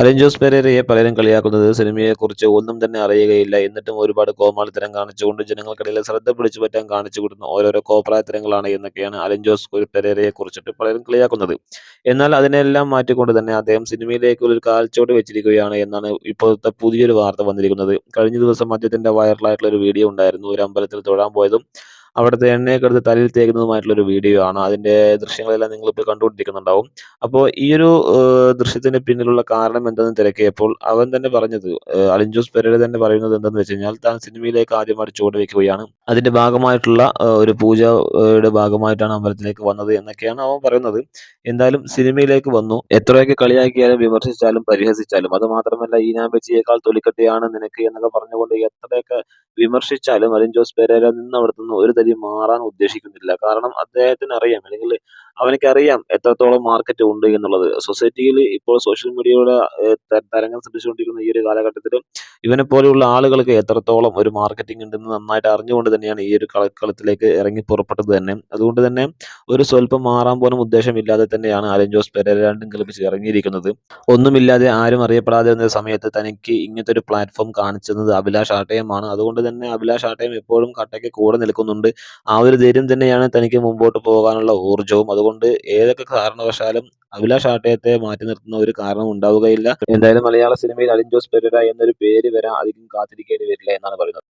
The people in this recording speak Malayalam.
അലിൻ ജോസ് പെരേരയെ പലരും കളിയാക്കുന്നത് സിനിമയെക്കുറിച്ച് ഒന്നും തന്നെ അറിയുകയില്ല. എന്നിട്ടും ഒരുപാട് കോമാളിത്തരം കാണിച്ചുകൊണ്ട് ജനങ്ങൾക്കിടയിൽ ശ്രദ്ധ പിടിച്ചു പറ്റാൻ കാണിച്ചു കൊടുക്കുന്ന ഓരോരോ കോപ്രായത്തരങ്ങളാണ് എന്നൊക്കെയാണ് അലഞ്ചോസ് ജോസ് പെരേരയെ കുറിച്ചിട്ട് പലരും കളിയാക്കുന്നത്. എന്നാൽ അതിനെല്ലാം മാറ്റിക്കൊണ്ട് തന്നെ അദ്ദേഹം സിനിമയിലേക്ക് ഒരു കാൽച്ചോട്ട് വെച്ചിരിക്കുകയാണ് എന്നാണ് ഇപ്പോഴത്തെ പുതിയൊരു വാർത്ത വന്നിരിക്കുന്നത്. കഴിഞ്ഞ ദിവസം അദ്ദേഹത്തിന്റെ വൈറലായിട്ടുള്ള ഒരു വീഡിയോ ഉണ്ടായിരുന്നു. ഒരു അമ്പലത്തിൽ തൊഴാൻ പോയതും അവിടുത്തെ എണ്ണയൊക്കെ എടുത്ത് തലയിൽ തേക്കുന്നതുമായിട്ടുള്ള ഒരു വീഡിയോ ആണ്. അതിന്റെ ദൃശ്യങ്ങളെല്ലാം നിങ്ങൾ ഇപ്പോൾ കണ്ടുകൊണ്ടിരിക്കുന്നുണ്ടാവും. അപ്പോൾ ഈ ഒരു ദൃശ്യത്തിന് പിന്നിലുള്ള കാരണം എന്തെന്ന് തിരക്കിയപ്പോൾ അവൻ തന്നെ പറഞ്ഞത് അലിൻ ജോസ് പെരേര തന്നെ പറയുന്നത് എന്തെന്ന് വെച്ച് കഴിഞ്ഞാൽ താൻ സിനിമയിലേക്ക് ആദ്യമായിട്ട് ചുവട് വെക്കുകയാണ്. അതിന്റെ ഭാഗമായിട്ടുള്ള ഒരു പൂജയുടെ ഭാഗമായിട്ടാണ് അമ്പലത്തിലേക്ക് വന്നത് എന്നൊക്കെയാണ് അവൻ പറയുന്നത്. എന്തായാലും സിനിമയിലേക്ക് വന്നു. എത്രയൊക്കെ കളിയാക്കിയാലും വിമർശിച്ചാലും പരിഹസിച്ചാലും അത് മാത്രമല്ല ഈ ഞാൻ വെച്ചിയേക്കാൾ തൊലിക്കട്ടിയാണ് നിനക്ക് എന്നൊക്കെ പറഞ്ഞുകൊണ്ട് എത്രയൊക്കെ വിമർശിച്ചാലും അലിൻ ജോസ് പെരേര നിന്ന് അവിടെ നിന്ന് ഒരു തരി മാറാൻ ഉദ്ദേശിക്കുന്നില്ല. കാരണം അദ്ദേഹത്തിന് അറിയാം അല്ലെങ്കിൽ അവനക്ക് അറിയാം എത്രത്തോളം മാർക്കറ്റ് ഉണ്ട് എന്നുള്ളത്. സൊസൈറ്റിയിൽ ഇപ്പോൾ സോഷ്യൽ മീഡിയയുടെ തരംഗം സൃഷ്ടിച്ചുകൊണ്ടിരിക്കുന്ന ഈ ഒരു കാലഘട്ടത്തിൽ ഇവനെ പോലെയുള്ള ആളുകൾക്ക് എത്രത്തോളം ഒരു മാർക്കറ്റിംഗ് ഉണ്ടെന്ന് നന്നായിട്ട് അറിഞ്ഞുകൊണ്ട് തന്നെയാണ് ഈ ഒരു കളക്കളത്തിലേക്ക് ഇറങ്ങി പുറപ്പെട്ടത് തന്നെ. അതുകൊണ്ട് തന്നെ ഒരു സ്വല്പം മാറാൻ പോലും ഉദ്ദേശമില്ലാതെ തന്നെയാണ് അലൻ ജോസ് പെരേര രണ്ടും കളിപ്പിച്ച് ഇറങ്ങിയിരിക്കുന്നത്. ഒന്നുമില്ലാതെ ആരും അറിയപ്പെടാതെ എന്ന സമയത്ത് തനിക്ക് ഇങ്ങനത്തെ ഒരു പ്ലാറ്റ്ഫോം കാണിച്ചത് അഭിലാഷ് ആട്ടയമാണ്. അതുകൊണ്ട് തന്നെ അഭിലാഷ് ആട്ടയം എപ്പോഴും കട്ടയ്ക്ക് കൂടെ നിൽക്കുന്നുണ്ട്. ആ ഒരു ധൈര്യം തന്നെയാണ് തനിക്ക് മുമ്പോട്ട് പോകാനുള്ള ഊർജവും. അതുകൊണ്ട് ഏതൊക്കെ കാരണവശാലും അഭിലാഷ് ആട്ടയത്തെ മാറ്റി നിർത്തുന്ന ഒരു കാരണം ഉണ്ടാവുകയില്ല. എന്തായാലും മലയാള സിനിമയിൽ അലിൻ ജോസ് പെരേര എന്നൊരു പേര് വരാൻ അധികം കാത്തിരിക്കേണ്ടി വരില്ല എന്നാണ് പറയുന്നത്.